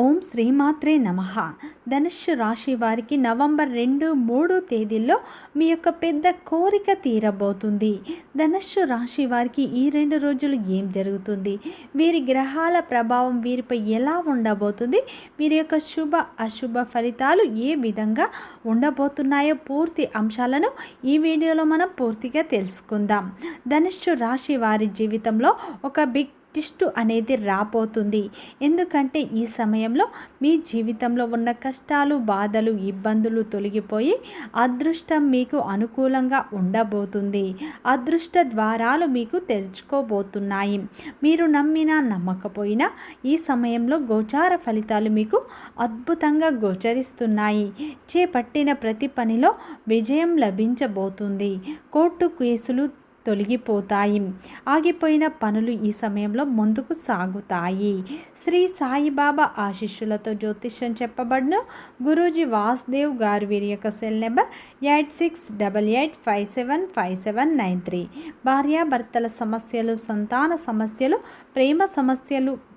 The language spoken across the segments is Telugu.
ఓం శ్రీమాత్రే నమ. ధనుస్సు రాశి వారికి నవంబర్ రెండు మూడు తేదీల్లో మీ యొక్క పెద్ద కోరిక తీరబోతుంది. ధనుస్సు రాశి వారికి ఈ రెండు రోజులు ఏం జరుగుతుంది? వీరి గ్రహాల ప్రభావం వీరిపై ఎలా ఉండబోతుంది? వీరి యొక్క శుభ అశుభ ఫలితాలు ఏ విధంగా ఉండబోతున్నాయో పూర్తి అంశాలను ఈ వీడియోలో మనం పూర్తిగా తెలుసుకుందాం. ధనుస్సు రాశి వారి జీవితంలో ఒక బిగ్ ట్విస్ట్ అనేది రాబోతుంది. ఎందుకంటే ఈ సమయంలో మీ జీవితంలో ఉన్న కష్టాలు బాధలు ఇబ్బందులు తొలగిపోయి అదృష్టం మీకు అనుకూలంగా ఉండబోతుంది. అదృష్ట ద్వారాలు మీకు తెరుచుకోబోతున్నాయి. మీరు నమ్మినా నమ్మకపోయినా ఈ సమయంలో గోచార ఫలితాలు మీకు అద్భుతంగా గోచరిస్తున్నాయి. చేపట్టిన ప్రతి పనిలో విజయం లభించబోతుంది. కోర్టు కేసులు తొలగిపోతాయి. ఆగిపోయిన పనులు ఈ సమయంలో ముందుకు సాగుతాయి. శ్రీ సాయిబాబా ఆశిష్యులతో జ్యోతిష్యం చెప్పబడిన. గురూజీ వాసుదేవ్ గారు వీరి యొక్క cell number eight six double eight five seven five seven nine three. భార్యాభర్తల సమస్యలు సంతాన సమస్యలు ప్రేమ సమస్యలు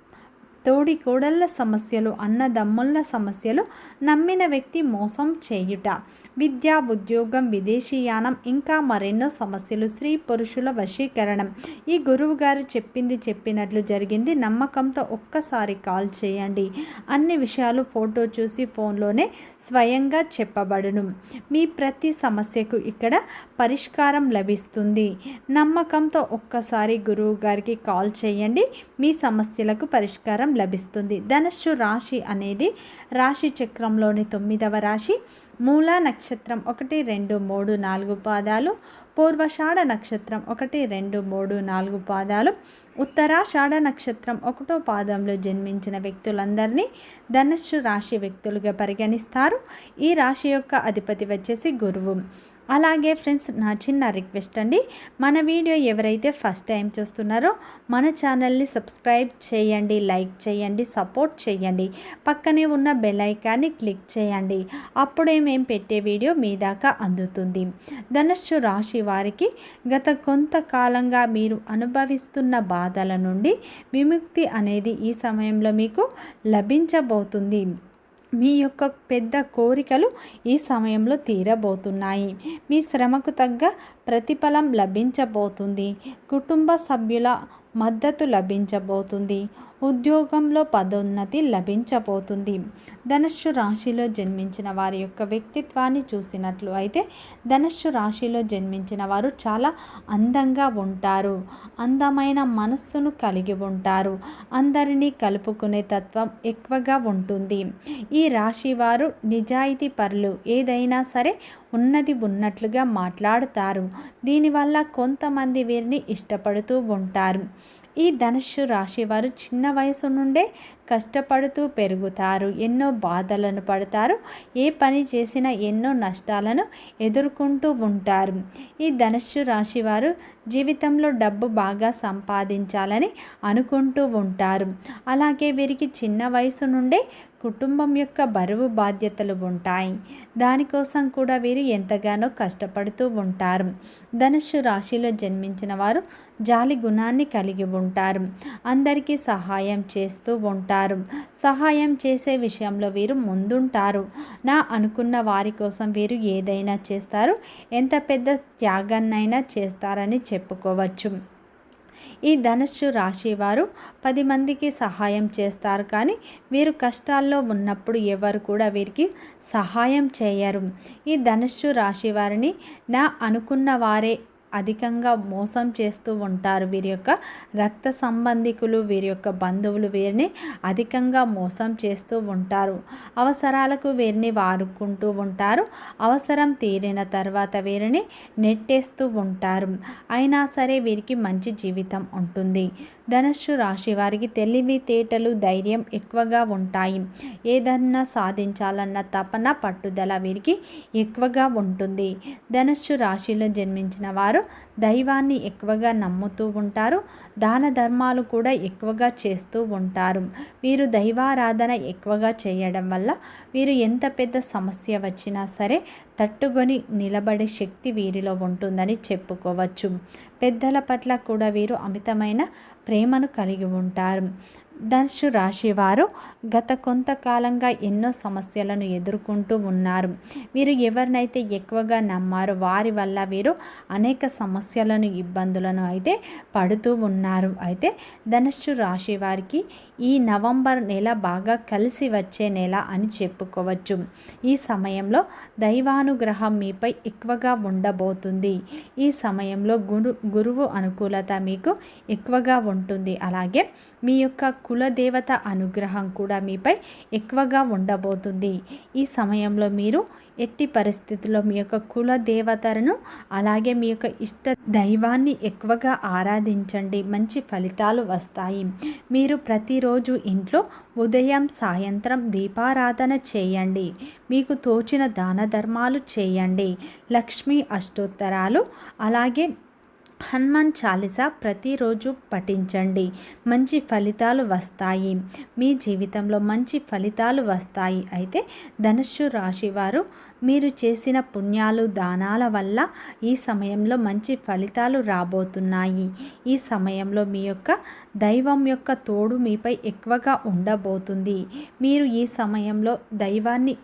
తోడి కోడళ్ళ సమస్యలు అన్నదమ్ముళ్ళ సమస్యలు నమ్మిన వ్యక్తి మోసం చేయుట. విద్య ఉద్యోగం విదేశీయానం ఇంకా మరెన్నో సమస్యలు స్త్రీ పురుషుల వశీకరణం. ఈ గురువు గారు చెప్పింది చెప్పినట్లు జరిగింది. నమ్మకంతో ఒక్కసారి కాల్ చేయండి. అన్ని విషయాలు ఫోటో చూసి ఫోన్లోనే స్వయంగా చెప్పబడును. మీ ప్రతి సమస్యకు ఇక్కడ పరిష్కారం లభిస్తుంది. నమ్మకంతో ఒక్కసారి గురువు గారికి కాల్ చేయండి. మీ సమస్యలకు పరిష్కారం లభిస్తుంది. ధనుస్సు రాశి అనేది రాశి చక్రంలోని తొమ్మిదవ రాశి. మూల నక్షత్రం ఒకటి రెండు మూడు నాలుగు పాదాలు. పూర్వషాఢ నక్షత్రం ఒకటి రెండు మూడు నాలుగు పాదాలు. ఉత్తరాషాఢ నక్షత్రం ఒకటో పాదంలో జన్మించిన వ్యక్తులందరినీ ధనుస్సు రాశి వ్యక్తులుగా పరిగణిస్తారు. ఈ రాశి యొక్క అధిపతి వచ్చేసి గురువు. అలాగే ఫ్రెండ్స్ నా చిన్న రిక్వెస్ట్ అండి. మన వీడియో ఎవరైతే ఫస్ట్ టైం చూస్తున్నారో మన ఛానల్ని సబ్స్క్రైబ్ చేయండి లైక్ చేయండి సపోర్ట్ చేయండి. పక్కనే ఉన్న బెల్ ఐకాన్ని క్లిక్ చేయండి. అప్పుడే మేము పెట్టే వీడియో మీ దాకా అందుతుంది. ధనుస్సు రాశి వారికి గత కొంతకాలంగా మీరు అనుభవిస్తున్న బాధల నుండి విముక్తి అనేది ఈ సమయంలో మీకు లభించబోతుంది. మీ యొక్క పెద్ద కోరికలు ఈ సమయంలో తీరబోతున్నాయి. మీ శ్రమకు తగ్గ ప్రతిఫలం లభించబోతుంది. కుటుంబ సభ్యుల మద్దతు లభించబోతుంది. ఉద్యోగంలో పదోన్నతి లభించబోతుంది. ధనుస్సు రాశిలో జన్మించిన వారి యొక్క వ్యక్తిత్వాన్ని చూసినట్లు అయితే ధనుస్సు రాశిలో జన్మించిన వారు చాలా అందంగా ఉంటారు. అందమైన మనస్సును కలిగి ఉంటారు. అందరినీ కలుపుకునే తత్వం ఎక్కువగా ఉంటుంది. ఈ రాశి వారు నిజాయితీ పరులు ఏదైనా సరే ఉన్నది ఉన్నట్లుగా మాట్లాడుతారు. దీనివల్ల కొంతమంది వీరిని ఇష్టపడుతూ ఉంటారు. ఈ ధనుస్సు రాశి వారు చిన్న వయసు నుండే కష్టపడుతూ పెరుగుతారు. ఎన్నో బాధలను పడతారు. ఏ పని చేసినా ఎన్నో నష్టాలను ఎదుర్కొంటూ ఉంటారు. ఈ ధనుస్సు రాశి వారు జీవితంలో డబ్బు బాగా సంపాదించాలని అనుకుంటూ ఉంటారు. అలాగే వీరికి చిన్న వయసు నుండే కుటుంబం యొక్క బరువు బాధ్యతలు ఉంటాయి. దానికోసం కూడా వీరు ఎంతగానో కష్టపడుతూ ఉంటారు. ధనుస్సు రాశిలో జన్మించిన వారు జాలి గుణాన్ని కలిగి ఉంటారు. అందరికీ సహాయం చేస్తూ ఉంటారు. సహాయం చేసే విషయంలో వీరు ముందుంటారు. నా అనుకున్న వారి కోసం వీరు ఏదైనా చేస్తారు. ఎంత పెద్ద త్యాగాన్నైనా చేస్తారని చెప్పుకోవచ్చు. ఈ ధనుస్సు రాశి వారు పది మందికి సహాయం చేస్తారు. కానీ వీరు కష్టాల్లో ఉన్నప్పుడు ఎవరు కూడా వీరికి సహాయం చేయరు. ఈ ధనుస్సు రాశి వారిని నా అనుకున్న వారే అధికంగా మోసం చేస్తూ ఉంటారు. వీరి యొక్క రక్త సంబంధికులు వీరి యొక్క బంధువులు వీరిని అధికంగా మోసం చేస్తూ ఉంటారు. అవసరాలకు వీరిని వాడుకుంటూ ఉంటారు. అవసరం తీరిన తర్వాత వీరిని నెట్టేస్తూ ఉంటారు. అయినా సరే వీరికి మంచి జీవితం ఉంటుంది. ధనుస్సు రాశి వారికి తెలివి తేటలు ధైర్యం ఎక్కువగా ఉంటాయి. ఏదన్నా సాధించాలన్న తపన పట్టుదల వీరికి ఎక్కువగా ఉంటుంది. ధనుస్సు రాశిలో జన్మించిన వారు దైవాన్ని ఎక్కువగా నమ్ముతూ ఉంటారు. దాన ధర్మాలు కూడా ఎక్కువగా చేస్తూ ఉంటారు. వీరు దైవారాధన ఎక్కువగా చేయడం వల్ల వీరు ఎంత పెద్ద సమస్య వచ్చినా సరే తట్టుకొని నిలబడే శక్తి వీరిలో ఉంటుందని చెప్పుకోవచ్చు. పెద్దల పట్ల కూడా వీరు అమితమైన ప్రేమను కలిగి ఉంటారు. ధనుసు రాశివారు గత కొంతకాలంగా ఎన్నో సమస్యలను ఎదుర్కొంటూ ఉన్నారు. వీరు ఎవరినైతే ఎక్కువగా నమ్మారో వారి వల్ల వీరు అనేక సమస్యలను ఇబ్బందులను అయితే పడుతూ ఉన్నారు. అయితే ధనుసు రాశి వారికి ఈ నవంబర్ నెల బాగా కలిసి వచ్చే నెల అని చెప్పుకోవచ్చు. ఈ సమయంలో దైవానుగ్రహం మీపై ఎక్కువగా ఉండబోతుంది. ఈ సమయంలో గురు గురువు అనుకూలత మీకు ఎక్కువగా ఉంటుంది. అలాగే మీ యొక్క కులదేవత అనుగ్రహం కూడా మీపై ఎక్కువగా ఉండబోతుంది. ఈ సమయంలో మీరు ఎట్టి పరిస్థితుల్లో మీ యొక్క కుల దేవతలను అలాగే మీ యొక్క ఇష్ట దైవాన్ని ఎక్కువగా ఆరాధించండి. మంచి ఫలితాలు వస్తాయి. మీరు ప్రతిరోజు ఇంట్లో ఉదయం సాయంత్రం దీపారాధన చేయండి. మీకు తోచిన దాన ధర్మాలు చేయండి. లక్ష్మీ అష్టోత్తరాలు అలాగే హనుమాన్ చాలీసా ప్రతిరోజు పఠించండి. మంచి ఫలితాలు వస్తాయి. మీ జీవితంలో మంచి ఫలితాలు వస్తాయి. అయితే ధనుస్సు రాశి వారు మీరు చేసిన పుణ్యాలు దానాల వల్ల ఈ సమయంలో మంచి ఫలితాలు రాబోతున్నాయి. ఈ సమయంలో మీ యొక్క దైవం యొక్క తోడు మీపై ఎక్కువగా ఉండబోతుంది. మీరు ఈ సమయంలో దైవాన్ని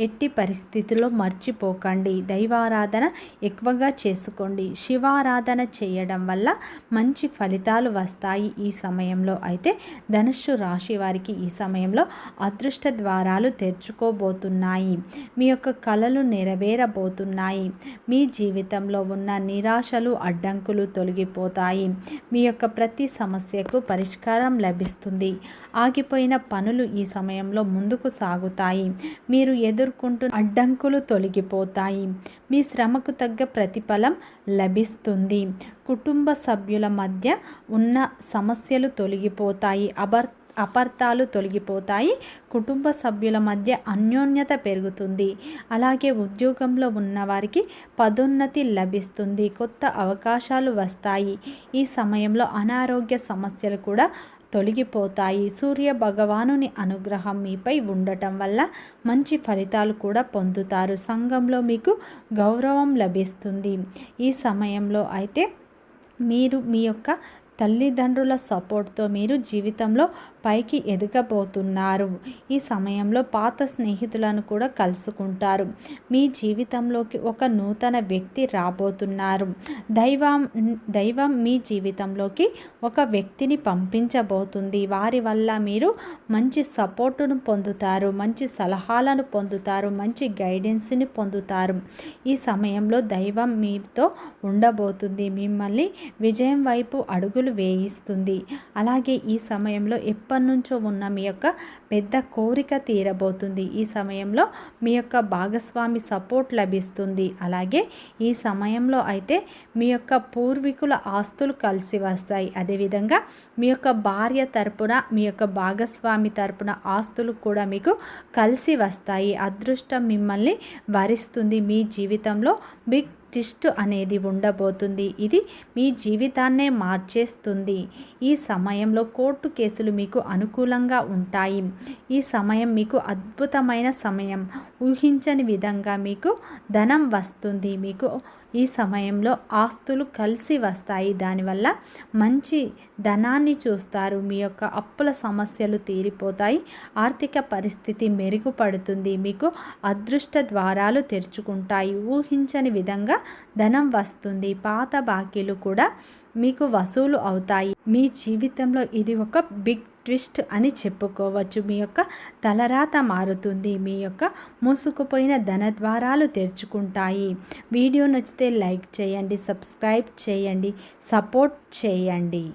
ఎట్టి పరిస్థితుల్లో మర్చిపోకండి. దైవారాధన ఎక్కువగా చేసుకోండి. శివారాధన చేయడం వల్ల మంచి ఫలితాలు వస్తాయి ఈ సమయంలో. అయితే ధనుస్సు రాశి వారికి ఈ సమయంలో అదృష్ట ద్వారాలు తెరుచుకోబోతున్నాయి. మీ యొక్క కళలు నెరవేరబోతున్నాయి. మీ జీవితంలో ఉన్న నిరాశలు అడ్డంకులు తొలగిపోతాయి. మీ యొక్క ప్రతి సమస్యకు పరిష్కారం లభిస్తుంది. ఆగిపోయిన పనులు ఈ సమయంలో ముందుకు సాగుతాయి. మీరు ఎదురు ఎదుర్కొంటున్న అడ్డంకులు తొలగిపోతాయి. మీ శ్రమకు తగ్గ ప్రతిఫలం లభిస్తుంది. కుటుంబ సభ్యుల మధ్య ఉన్న సమస్యలు తొలగిపోతాయి. అబర్ అపార్థాలు తొలగిపోతాయి. కుటుంబ సభ్యుల మధ్య అన్యోన్యత పెరుగుతుంది. అలాగే ఉద్యోగంలో ఉన్నవారికి పదోన్నతి లభిస్తుంది. కొత్త అవకాశాలు వస్తాయి. ఈ సమయంలో అనారోగ్య సమస్యలు కూడా తొలగిపోతాయి. సూర్య భగవానుని అనుగ్రహం మీపై ఉండటం వల్ల మంచి ఫలితాలు కూడా పొందుతారు. సంఘంలో మీకు గౌరవం లభిస్తుంది. ఈ సమయంలో అయితే మీరు మీ యొక్క తల్లిదండ్రుల సపోర్ట్తో మీరు జీవితంలో పైకి ఎదగబోతున్నారు. ఈ సమయంలో పాత స్నేహితులను కూడా కలుసుకుంటారు. మీ జీవితంలోకి ఒక నూతన వ్యక్తి రాబోతున్నారు. దైవం దైవం మీ జీవితంలోకి ఒక వ్యక్తిని పంపించబోతుంది. వారి వల్ల మీరు మంచి సపోర్టును పొందుతారు మంచి సలహాలను పొందుతారు మంచి గైడెన్స్ని పొందుతారు. ఈ సమయంలో దైవం మీతో ఉండబోతుంది. మిమ్మల్ని విజయం వైపు అడుగులు వేయిస్తుంది. అలాగే ఈ సమయంలో ఎప్పటి ఎప్పటి నుంచో ఉన్న మీ యొక్క పెద్ద కోరిక తీరబోతుంది. ఈ సమయంలో మీ యొక్క భాగస్వామి సపోర్ట్ లభిస్తుంది. అలాగే ఈ సమయంలో అయితే మీ యొక్క పూర్వీకుల ఆస్తులు కలిసి వస్తాయి. అదేవిధంగా మీ యొక్క భార్య తరపున మీ యొక్క భాగస్వామి తరపున ఆస్తులు కూడా మీకు కలిసి వస్తాయి. అదృష్టం మిమ్మల్ని వరిస్తుంది. మీ జీవితంలో బిగ్ ట్విస్ట్ అనేది ఉండబోతుంది. ఇది మీ జీవితాన్నే మార్చేస్తుంది. ఈ సమయంలో కోర్టు కేసులు మీకు అనుకూలంగా ఉంటాయి. ఈ సమయం మీకు అద్భుతమైన సమయం. ఊహించని విధంగా మీకు ధనం వస్తుంది. మీకు ఈ సమయంలో ఆస్తులు కలిసి వస్తాయి. దానివల్ల మంచి ధనాన్ని చూస్తారు. మీ యొక్క అప్పుల సమస్యలు తీరిపోతాయి. ఆర్థిక పరిస్థితి మెరుగుపడుతుంది. మీకు అదృష్ట ద్వారాలు తెరుచుకుంటాయి. ఊహించని విధంగా ధనం వస్తుంది. పాత బాకీలు కూడా మీకు వసూలు అవుతాయి. మీ జీవితంలో ఇది ఒక బిగ్ ట్విస్ట్ అని చెప్పుకోవచ్చు. మీ యొక్క తలరాత మారుతుంది. మీ యొక్క మూసుకుపోయిన ధన ద్వారాలు తెరుచుకుంటాయి. వీడియో నచ్చితే లైక్ చేయండి సబ్స్క్రైబ్ చేయండి సపోర్ట్ చేయండి.